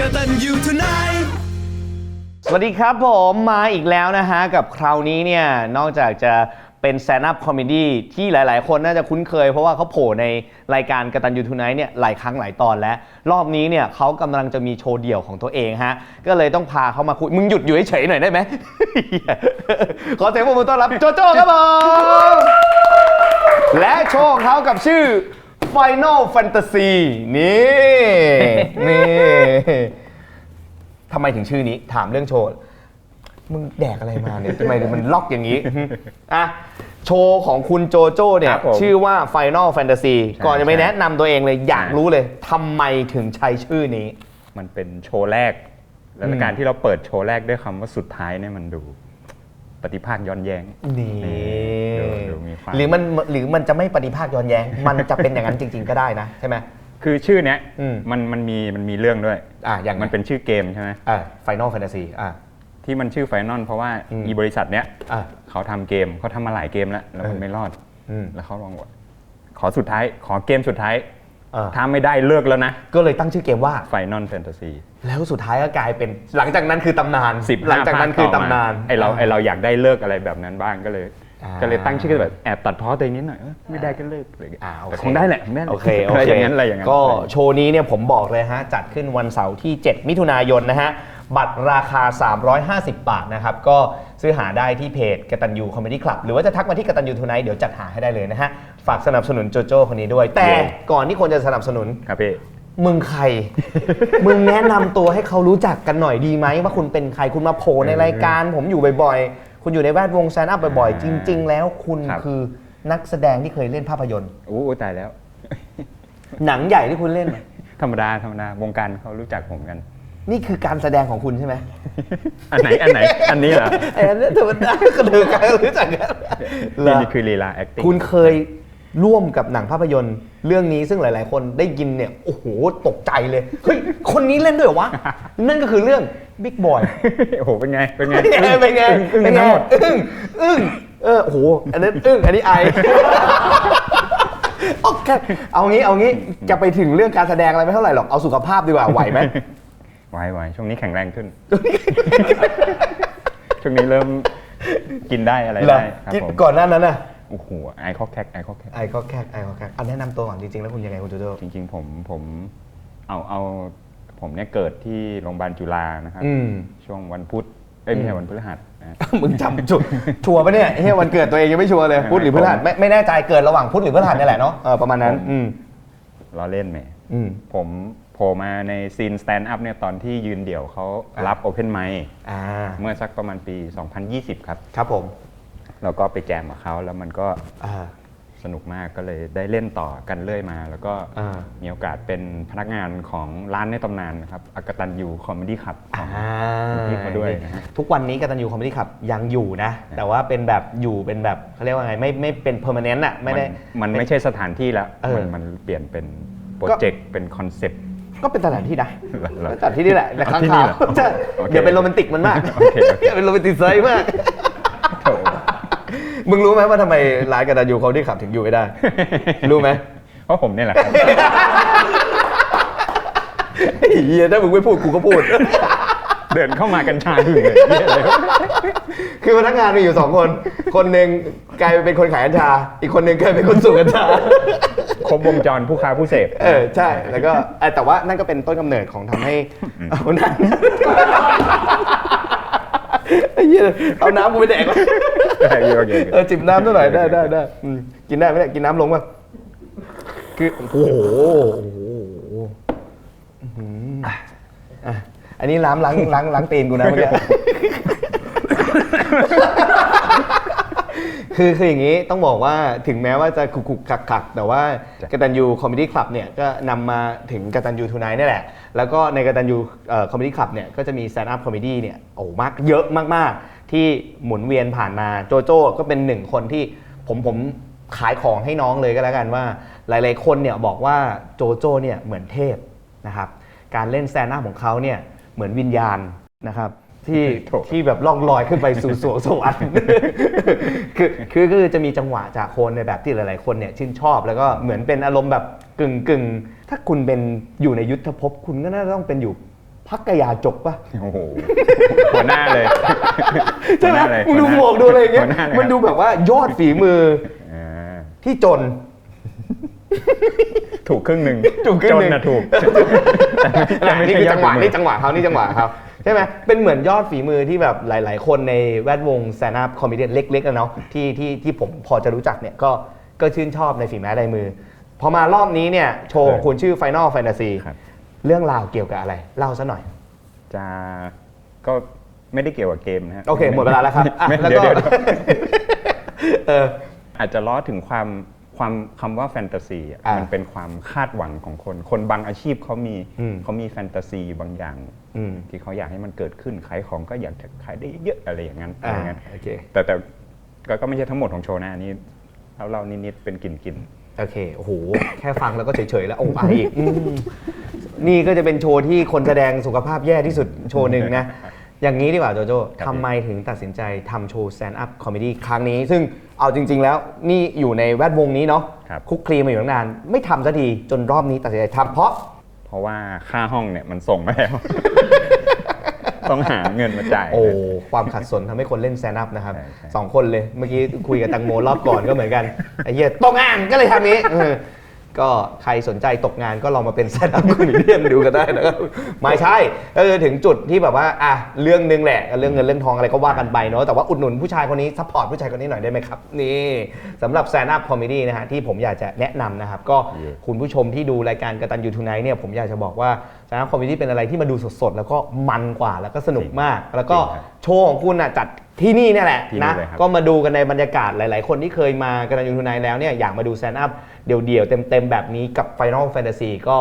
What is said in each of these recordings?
กตันยูทูไนสวัสดีครับผมมาอีกแล้วนะฮะ กับคราวนี้เนี่ย นอกจากจะเป็น stand up comedy ที่หลาย ๆ คนน่าจะคุ้นเคยเพราะว่าเขาโผล่ในรายการกตันยูทูไนเนี่ยหลายครั้งหลายตอนแล้ว รอบนี้เนี่ยเขากำลังจะมีโชว์เดี่ยวของตัวเองฮะ ก็เลยต้องพาเขามาคุย มึงหยุดอยู่เฉยๆหน่อยได้ไหม ขอเสียงปรบมือต้อนรับโจโจ้ครับผมและโชว์ของเขากับชื่อ Final Fantasy นี่ นี่ทำไมถึงชื่อนี้ถามเรื่องโชว์ มึงแดกอะไรมาเนี่ยทำไมมันล็อกอย่างนี้อะโชว์ของคุณโจโจ้เนี่ย ครับผมชื่อว่า Final Fantasy ใช่ก่อนจะไปใช่ แนะนำตัวเองเลยอยากใช่รู้เลยทำไมถึงใช้ชื่อนี้ มันเป็นโชว์แรก และอืมการที่เราเปิดโชว์แรกด้วยคำว่าสุดท้ายเนี่ยมันดู ปฏิภาคย้อนแย้งนี่ดูดูมีความหรือมันหรือมันจะไม่ปฏิภาคย้อนแย้ง มันจะเป็นอย่างนั้นจริง ๆ ก็ได้นะใช่ไหม คือชื่อเนี้ยอืมมันมันมีมันมีเรื่องด้วยอะอย่างมันเป็นชื่อเกมใช่ไหมอ่า Final Fantasy อ่า ที่มันชื่อไฟนอลเพราะว่าอืม อีบริษัทเนี้ยอะเขาทำเกมเขาทำมาหลายเกมแล้วแล้วมันเออไม่รอดอืมแล้วเขาลองว่าขอสุดท้ายขอเกมสุดท้ายอ่า ถ้าไม่ได้เลิกแล้วนะก็เลยตั้งชื่อเกมว่า ไฟนอลแฟนตาซี แล้วสุดท้ายก็กลายเป็นหลังจากนั้นคือตำนานสิบหลังจากนั้นคือตำนานไอเราไอเราอยากได้เลิกอะไรแบบนั้นบ้างก็เลยอ่าก็เลยตั้งชื่อแบบแอบตัดพ้อตัวเองนิดหน่อยเออไม่ได้ก็เลิกอะไรอย่างเงี้ยอ่าโอเคแต่คงได้แหละคงได้แหละโอเคโออะไรเคอย่างนั้นอะไรอย่างนั้นก็โชว์นี้เนี่ยผมบอกเลยฮะจัดขึ้นวันเสาร์ที่ 7 มิถุนายนนะฮะบัตรราคา 350 บาทนะครับ ก็ซื้อหาได้ที่เพจกตันยูคอมเมดี้คลับ หรือว่าจะทักมาที่กตันยูทูไนท์เดี๋ยวจัดหาให้ได้เลยนะฮะ ฝากสนับสนุนโจโจ้คนนี้ด้วย แต่ก่อนที่คนจะสนับสนุนครับพี่ มึงใคร มึงแนะนำตัวให้เขารู้จักกันหน่อยดีไหมว่าคุณเป็นใครคุณมาโผล่ในรายการ ผมอยู่บ่อยๆ คุณอยู่ในแวดวงแซนด์อัพบ่อยๆ จริง ๆ แล้วคุณครับ คือนักแสดงที่เคยเล่นภาพยนตร์ โอ้ตายแล้ว หนังใหญ่ที่คุณเล่น ธรรมดาธรรมดาวงการเขารู้จักผมกัน นี่คือการแสดงของคุณใช่ไหมอันไหนอันไหน อันนี้เหรอไอ้อันนี้ธรรมดาก็เธอการรู้จักกันเหรนี่อนี่คือลีลา acting คุณเคย ร่วมกับหนังภาพยนตร์ เรื่องนี้ซึ่งหลาย ๆ คนได้ยินเนี่ยโอ้โหตกใจเลยเฮ้ยคนนี้เล่นด้วยเหรอวะ นั่นก็คือเรื่อง Big Boy โอ้โหเป็นไงเป็นไงเป็นไงอึ้งเป็นไงทั้งหมดอึ้งอึ้งเออโอ้โหอันนั้นอึ้งอันนี้ไอโอเคเอางี้เอางี้จะไปถึงเรื่องการแสดงอะไรไม่เท่าไหร่หรอกเอาสุขภาพดีกว่าไหวไหมไว้ไว้ช่วงนี้แข็งแรงขึ้น ช่วงนี้เริ่มกินได้อะไรเหรอได้ครับกินผมก่อนหน้านั้นน่ะ โอ้โหไอคอกแคกไอคอกแคกไอก็แคกไอก็แคกเอาแนะนำตัวก่อนจริงๆแล้วคุณยังไงคุณโจโจ้จริงๆผมผมเอาเอาผมเนี่ยเกิดที่โรงพยาบาลจุฬานะครับ อืม ช่วงวันพุธเอ้ยไม่ใช่วันพฤหัสนะมึงจำจุดชัวร์ปะเนี่ยเฮ้ยวันเกิดตัวเองยังไม่ชัวร์เลยไม่พุธหรือพฤหัสผมไม่ไม่แน่ใจเกิดระหว่างพุธหรือพฤหัสเนี่ยแหละเนาะเออประมาณนั้นผมอืมล้อเล่นไหมอืม ผมโผล่มาในซีนสแตนด์อัพเนี่ยตอนที่ยืนเดี่ยวเขารับโอเพนไม k อ่า เมื่อสักประมาณปี 2020 ครับ ครับผม แล้วก็ไปแจมกับเขาแล้วมันก็อ่า สนุกมากก็เลยได้เล่นต่อกันเรื่อยมา แล้วก็อ่า มีโอกาสเป็นพนักงานของร้านในตำนานนะครับอากตันยูคอมเมดี้ขับของอ่าพี่เขาด้วยนะฮะ ทุกวันนี้กตันยูคอมเมดี้ขับยังอยู่นะ แต่ว่าเป็นแบบอยู่เป็นแบบเขาเรียกว่าไงไม่ไม่เป็นเพอร์มานแนนต์อะไม่ได้ นมันไม่ใช่สถานที่แล้วเออมันมันเปลี่ยนเป็นโปรเจกต์เป็นคอนเซปต์ ก็เป็นสถานที่นะเหรอเหรอสถานที่นี่แหละแต่เอาข้างที่นี่ข่าวเหรอใช่โอเคอย่าเป็นโรแมนติกมันมากโอเคโอเค อย่าเป็นโรแมนติกไซส์มาก มึงรู้ไหมว่าทำไมร้านกตันยูคอมเมดี้ขับถึงอยู่ไม่ได้ รู้ไหมเพราะผมเนี่ยแหละครับเฮียถ้ามึงไม่พูดกูก็พูด เดินเข้ามากันชาหึงเลยเหี้ยเลยคือพนักงานมีอยู่สองคน คนหนึ่งกลายเป็นคนขายกัญชา อีกคนหนึ่งกลายเป็นคนสูบกัญชา ครบวงจรผู้ค้าผู้เสพ เออใช่แล้วก็เอ่อแต่ว่านั่นก็เป็นต้นกำเนิดของทำให้เอาน้ำไอ้ เหี้ยเอาน้ำกูไปแดกวะโอเคโอเคเออจิบน้ำหน่อยได้ได้ได้อืมกินได้ไหมเนี่ยกินน้ำลงป่ะคือโอ้โหโอ้โหอื้อหืออะอันนี้ล้างล้างล้างล้างตีนกูนะเมื่อกี้คือคืออย่างนี้ต้องบอกว่าถึงแม้ว่าจะขุกขุกขักขักแต่ว่ากตันยูคอมเมดี้คลับเนี่ยก็นำมาถึงกตันยูทูไนท์นี่แหละ แล้วก็ในกตันยูคอมเมดี้คลับเนี่ยก็จะมี stand up comedy เนี่ยโอ้มากเยอะมากๆ ที่หมุนเวียนผ่านมาโจโจ้ก็เป็นหนึ่งคนที่ผมผมขายของให้น้องเลยก็แล้วกันว่า หลายๆคนเนี่ยบอกว่าโจโจ้เนี่ยเหมือนเทพนะครับการเล่น stand up ของเขาเนี่ยเหมือนวิญญาณนะครับที่ที่แบบล่องลอยขึ้นไปสู่สวงสวรรค์คือคือคือจะมีจังหวะจากคนในแบบที่หลาย ๆ คนเนี่ยชื่นชอบ แล้วก็เหมือนเป็นอารมณ์แบบกึ่งกึ่ง ถ้าคุณเป็นอยู่ในยุทธภพคุณก็น่าจะต้องเป็นอยู่พักกยาจกปะโอ้โหหัวหน้าเลยใช่ไหมหัวน้าเลยมึงดูหมวกดูอะไรอย่างเงี้ยหัวหน้าเลยมันดูแบบว่ายอดฝีมืออ่าที่จน ถูกครึ่งหนึ่งถูกครึ่งหนึ่งจนะถูกอะนี่คือจังหวะยดฝีมืนี่จังหวะเขานี่จังหวะเขาใช่ไหมเป็นเหมือนยอดฝีมือที่แบบหลาย ๆ คนในแวดวงแซน d ์คอมเมดี้เล็กๆอะเนาะที่ที่ที่ผมพอจะรู้จักเนี่ยก็ก็ชื่นชอบในฝีไม้ลายมือ พอมารอบนี้เนี่ยโชว์ของคุณชื่อ Final Fantasy ครับ เรื่องราวเกี่ยวกับอะไร เล่าซะหน่อย จะก็ไม่ได้เกี่ยวกับเกมนะฮะโอเคหมดเวลาแล้วครับอะไม่แล้วเดี๋ยวก็เดี๋ยวเออ อาจจะล้อถึงความความคำว่าแฟนตาซีอะอ่ามัมันเป็นความคาดหวังของคน คนบางอาชีพเขามีอืม เขามีแฟนตาซีบางอย่าง อืม ที่เขาอยากให้มันเกิดขึ้นขายของก็อยากจะขายได้เยอะอะไรอย่างนั้นอะไรอ่าอย่างนั้นโอเคแต่แต่ก็ก็ไม่ใช่ทั้งหมดของโชว์หนะอันนี้เราเรานิดๆเป็นกลิ่นกิน โอเคโอ้โหแค่ฟังแล้วก็เฉยๆแล้วโอ้ไปอีกอืมนี่ก็จะเป็นโชว์ที่คนแสดงสุขภาพแย่ที่สุดโชว์หนึ่งนะ อย่างนี้ดีกว่าโจโจ้ครับทำไมถึงตัดสินใจทำโชว์ stand up comedy ครั้งนี้ ซึ่งเอาจริง ๆ แล้วนี่อยู่ในแวดวงนี้เนาะครับคุกคลีมาอยู่ตั้งนาน ไม่ทำสักทีจนรอบนี้ตัดสินใจทำเพราะ เพราะว่าค่าห้องเนี่ยมันส่งมาแล้ว ต้องหาเงินมาจ่าย โอ้ ความขัดสนทำให้คนเล่น stand up นะครับใช่ใช่ สองคนเลย เมื่อกี้คุยกับตังโมรอบก่อนก็เหมือนกัน ไอ้เหี้ยตกงานก็เลยทำนี้เออก็ใครสนใจตกงานก็ลองมาเป็น stand up comedian ดูกันได้นะครับไม่ใช่ก็คือถึงจุดที่แบบว่าอะเรื่องหนึงแหละ เรื่องเงินเรื่องทองอะไรก็ว่ากันไปเนาะแต่ว่าอุดหนุนผู้ชายคนนี้ซัพพอร์ตผู้ชายคนนี้หน่อยได้ไหมครับ นี่สำหรับ stand up comedy นะฮะที่ผมอยากจะแนะนำนะครับก็เย่คุณผู้ชมที่ดูรายการกตันยูทูไนท์เนี่ยผมอยากจะบอกว่า stand up comedy เป็นอะไรที่มาดูสดๆ แล้วก็มันกว่าแล้วก็สนุกมาก แล้วก็จริงครับโชว์ของคุณอะจัดที่นี่เนี่ยแหละที่นี่นะเลยครับก็มาดูกันในบรรยากาศหลาย ๆ คนที่เคยมากตันยูทูไนท์แล้วเนี่ยอยากมาดูแซนด์อัพเดี่ยวๆ เต็มๆ แบบนี้กับ Final Fantasy ก็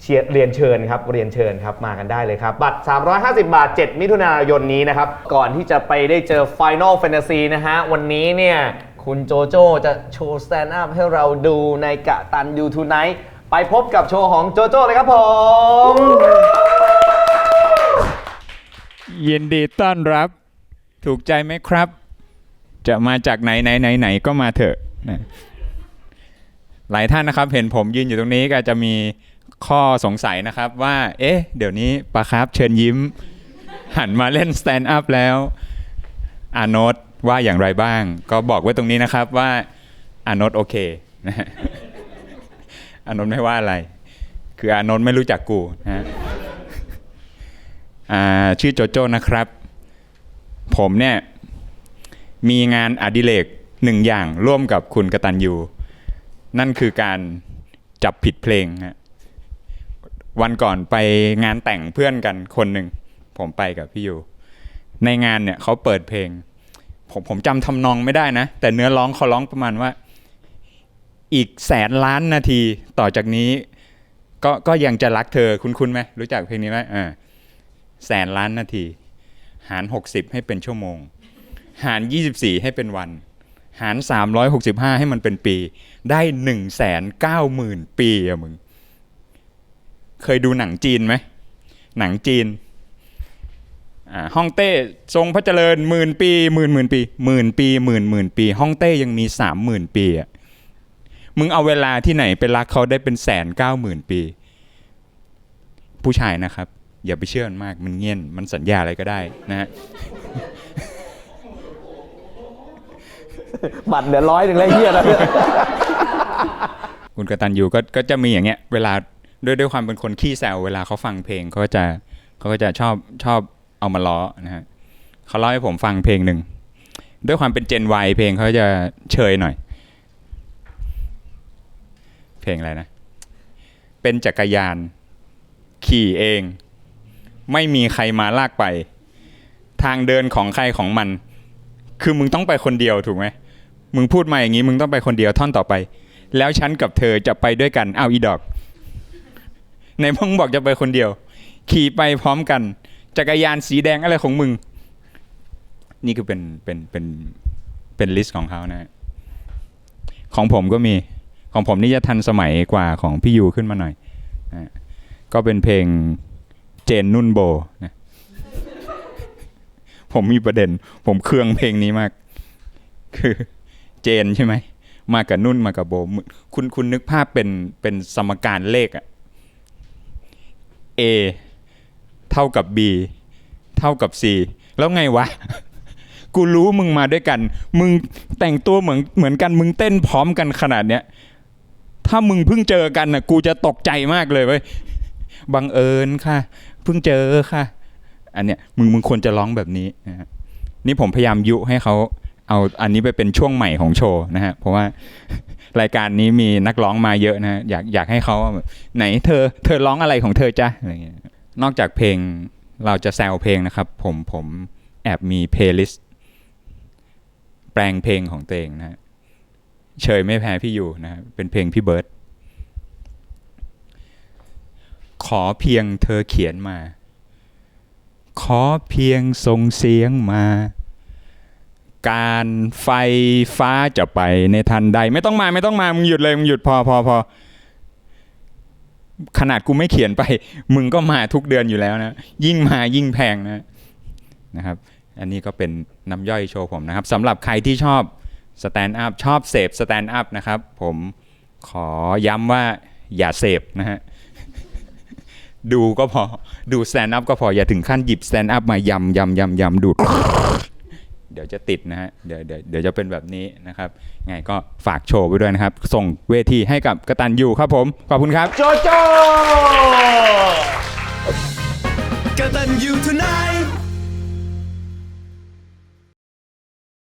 เชียร์เรียนเชิญครับเรียนเชิญครับมากันได้เลยครับ บัตร 350 บาท 7 มิถุนายนนี้นะครับ ก่อนที่จะไปได้เจอ Final Fantasy นะฮะ วันนี้เนี่ย คุณโจโจจะโชว์สแตนด์อัพให้เราดูในกะตันยูทูไนท์ ไปพบกับโชว์ของโจโจ้เลยครับผม ยินดีต้อนรับ ถูกใจไหมครับ จะมาจากไหนไหนไหนไหนก็มาเถอะนะหลายท่านนะครับ เห็นผมยืนอยู่ตรงนี้ก็จะมีข้อสงสัยนะครับว่า เอ๊ะ เดี๋ยวนี้ปะครับเชิญยิ้ม หันมาเล่นสแตนด์อัพแล้วอาโนตว่าอย่างไรบ้าง ก็บอกไว้ตรงนี้นะครับว่าอาโนตโอเคนะ อาโนตไม่ว่าอะไร คืออาโนตไม่รู้จักกูนะฮะอ่าชื่อโจโจ้นะครับ ผมเนี่ย มีงานอดิเรกหนึ่งอย่างร่วมกับคุณกตันยูนั่นคือการจับผิดเพลงฮะวันก่อนไปงานแต่งเพื่อนกันคนหนึ่ง ผมไปกับพี่ยูในงานเนี่ยเขาเปิดเพลง ผมผมจำทำนองไม่ได้นะ แต่เนื้อร้องเขาร้องประมาณว่า อีกแสนล้านนาทีต่อจากนี้ ก็ก็ยังจะรักเธอคุณคุณไหมรู้จักเพลงนี้ไหมอ่าแสนล้านนาที หาร 60 ให้เป็นชั่วโมง หาร 24 ให้เป็นวัน หาร 365 ให้มันเป็นปี ได้1 9 0 0 0 0 ปีอะมึง เคยดูหนังจีนไหม หนังจีนฮ่องเต้ทรงพระเจริญหมื่นปีหมื่นหมื่นปีหมื่นปีหมื่นหมื่นปีฮ่องเต้ยังมีสามหมื่นปีอะ มึงเอาเวลาที่ไหนไปรักเขาได้เป็นแสนเก้าหมื่นปี ผู้ชายนะครับ อย่าไปเชื่อมันมากมันเงียนมันสัญญาอะไรก็ได้นะฮะบัตรเหลือร้อยหนึ่งแล้วเฮียแล้วคุณกตันยูก็ก็จะมีอย่างเงี้ย เวลาด้วยด้วยความเป็นคนขี้แซวเวลาเขาฟังเพลงเขาก็จะเขาก็จะชอบชอบเอามาล้อนะฮะเขาเล่าให้ผมฟังเพลงหนึ่งด้วยความเป็นเจนวเพลงเขาจะเชยหน่อย เพลงอะไรนะ เป็นจักรยาน ขี่เอง ไม่มีใครมาลากไป ทางเดินของใครของมัน คือมึงต้องไปคนเดียวถูกไหมมึงพูดมาอย่างนี้มึงต้องไปคนเดียวท่อนต่อไป แล้วฉันกับเธอจะไปด้วยกันเอาอีดอกในมึงบอกจะไปคนเดียว ขี่ไปพร้อมกัน จักรยานสีแดงอะไรของมึง นี่คือเป็นเป็นเป็นเป็นลิสต์ของเขานะ ของผมก็มี ของผมนี่จะทันสมัยกว่าของพี่ยูขึ้นมาหน่อยนะก็เป็นเพลงเจนนุ่นโบนะผมมีประเด็น ผมเครืองเพลงนี้มาก คือเจนใช่ไหม มากับนุ่นมากับโบ คุณคุณนึกภาพเป็นเป็นสมการเลขอะ A เท่ากับ B เท่ากับ C แล้วไงวะ กูรู้มึงมาด้วยกัน มึงแต่งตัวเหมือนเหมือนกัน มึงเต้นพร้อมกันขนาดเนี้ย ถ้ามึงเพิ่งเจอกันน่ะ กูจะตกใจมากเลยเว้ยบังเอิญค่ะ เพิ่งเจอค่ะ อันเนี้ยมึงมึงควรจะร้องแบบนี้นะฮะนี่ผมพยายามยุให้เขาเอาอันนี้ไปเป็นช่วงใหม่ของโชว์นะฮะ เพราะว่ารายการนี้มีนักร้องมาเยอะนะฮะอยากอยากให้เขาแบบไหนเธอ เธอร้องอะไรของเธอจ้ะอะไรเงี้ยนอกจากเพลงเราจะแซวเพลงนะครับ ผมผมแอบมีเพลย์ลิสต์แปลงเพลงของตัวเองนะฮะ เฉยไม่แพ้พี่อยู่นะเป็นเพลงพี่เบิร์ตขอเพียงเธอเขียนมา ขอเพียงส่งเสียงมา การไฟฟ้าจะไปในทันใด ไม่ต้องมาไม่ต้องมา มึงหยุดเลยมึงหยุดพอพอพอขนาดกูไม่เขียนไป มึงก็มาทุกเดือนอยู่แล้วนะ ยิ่งมายิ่งแพงนะนะครับ อันนี้ก็เป็นน้ำย่อยโชว์ผมนะครับสำหรับใครที่ชอบ สแตนด์อัพชอบเสพสแตนด์อัพนะครับ ผมขอย้ำว่าอย่าเสพนะฮะ ดูก็พอดูสแตนด์อัพก็พออย่าถึงขั้นหยิบสแตนด์อัพมายำยำยำยำดูดเดี๋ยวจะติดนะฮะเดี๋ยวเดี๋ยวเดี๋ยวจะเป็นแบบนี้นะครับไงก็ฝากโชว์ไปด้วยนะครับ ส่งเวทีให้กับกระตันยูครับผม ขอบคุณครับ โจโจกตันยูทูไน